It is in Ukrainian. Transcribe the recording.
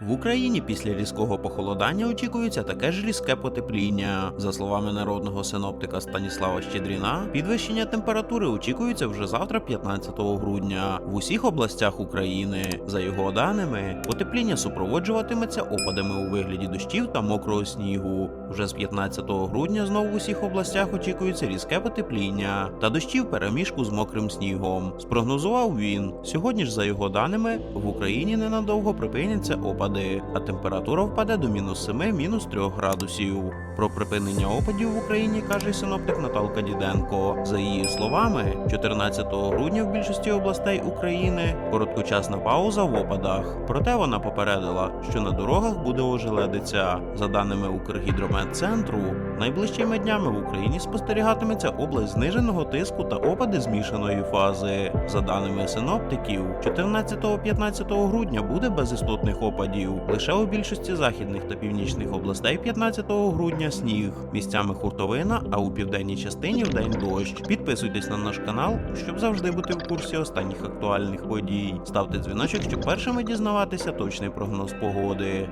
В Україні після різкого похолодання очікується таке ж різке потепління. За словами народного синоптика Станіслава Щедріна, підвищення температури очікується вже завтра, 15 грудня, в усіх областях України. За його даними, потепління супроводжуватиметься опадами у вигляді дощів та мокрого снігу. Вже з 15 грудня знову в усіх областях очікується різке потепління та дощів переміжку з мокрим снігом. Спрогнозував він. Сьогодні ж, за його даними, в Україні ненадовго припиняться опади, а температура впаде до мінус 7, мінус 3 градусів. Про припинення опадів в Україні каже синоптик Наталка Діденко. За її словами, 14 грудня в більшості областей України короткочасна пауза в опадах. Проте вона попередила, що на дорогах буде ожеледиця. За даними Укргідрометцентру, найближчими днями в Україні спостерігатиметься область зниженого тиску та опади змішаної фази. За даними синоптиків, 14-15 грудня буде без істотних опадів. Лише у більшості західних та північних областей 15 грудня сніг, місцями хуртовина, а у південній частині вдень дощ. Підписуйтесь на наш канал, щоб завжди бути в курсі останніх актуальних подій. Ставте дзвіночок, щоб першими дізнаватися точний прогноз погоди.